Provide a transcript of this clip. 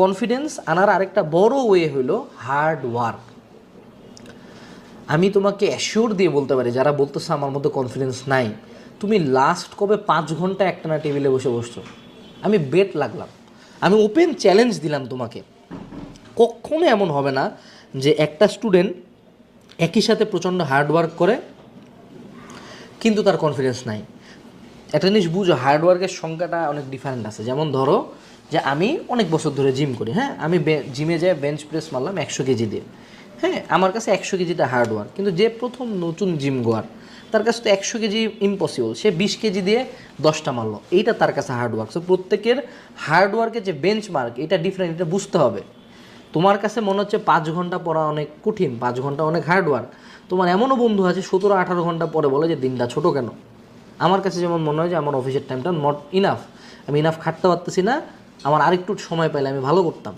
Confidence আনার আরেকটা বড় ওয়ে হলো হার্ড ওয়ার্ক আমি তোমাকে অ্যাসিওর দিয়ে বলতে পারি, যারা বলতেছে আমার মধ্যে কনফিডেন্স নাই, তুমি লাস্ট কবে পাঁচ ঘণ্টা একটানা টেবিলে বসে বসছো? আমি বেট লাগলাম। আমি ওপেন চ্যালেঞ্জ দিলাম তোমাকে। কখনো এমন হবে না যে একটা স্টুডেন্ট একই সাথে প্রচণ্ড হার্ড ওয়ার্ক করে, কিন্তু তার কনফিডেন্স নাই। একটা জিনিস বুঝো হার্ড ওয়ার্কের সংখ্যাটা অনেক ডিফারেন্ট আছে। যেমন ধরো যে আমি অনেক বছর ধরে জিম করি হ্যাঁ? আমি জিমে যাই বেঞ্চ প্রেস মারলাম একশো কেজি দিয়ে হ্যাঁ? আমার কাছে একশো কেজিটা হার্ড ওয়ার্ক কিন্তু যে প্রথম নতুন জিম গোয়ার তার কাছে তো একশো কেজি ইম্পসিবল সে বিশ কেজি দিয়ে দশটা মারলো, এইটা তার কাছে হার্ড ওয়ার্ক সো প্রত্যেকের হার্ড ওয়ার্কের যে বেঞ্চ মার্ক এটা ডিফারেন্ট এটা বুঝতে হবে। তোমার কাছে মনে হচ্ছে পাঁচ ঘণ্টা পড়া অনেক কঠিন, পাঁচ ঘণ্টা অনেক হার্ড ওয়ার্ক তোমার এমনও বন্ধু আছে, সতেরো আঠারো ঘণ্টা পরে বলে যে দিনটা ছোটো কেন? আমার কাছে যেমন মনে হয় যে আমার অফিসের টাইমটা নট ইনাফ আমি ইনাফ খাটতে পারতেছি না আমার আরেকটু সময় পাইলে আমি ভালো করতাম।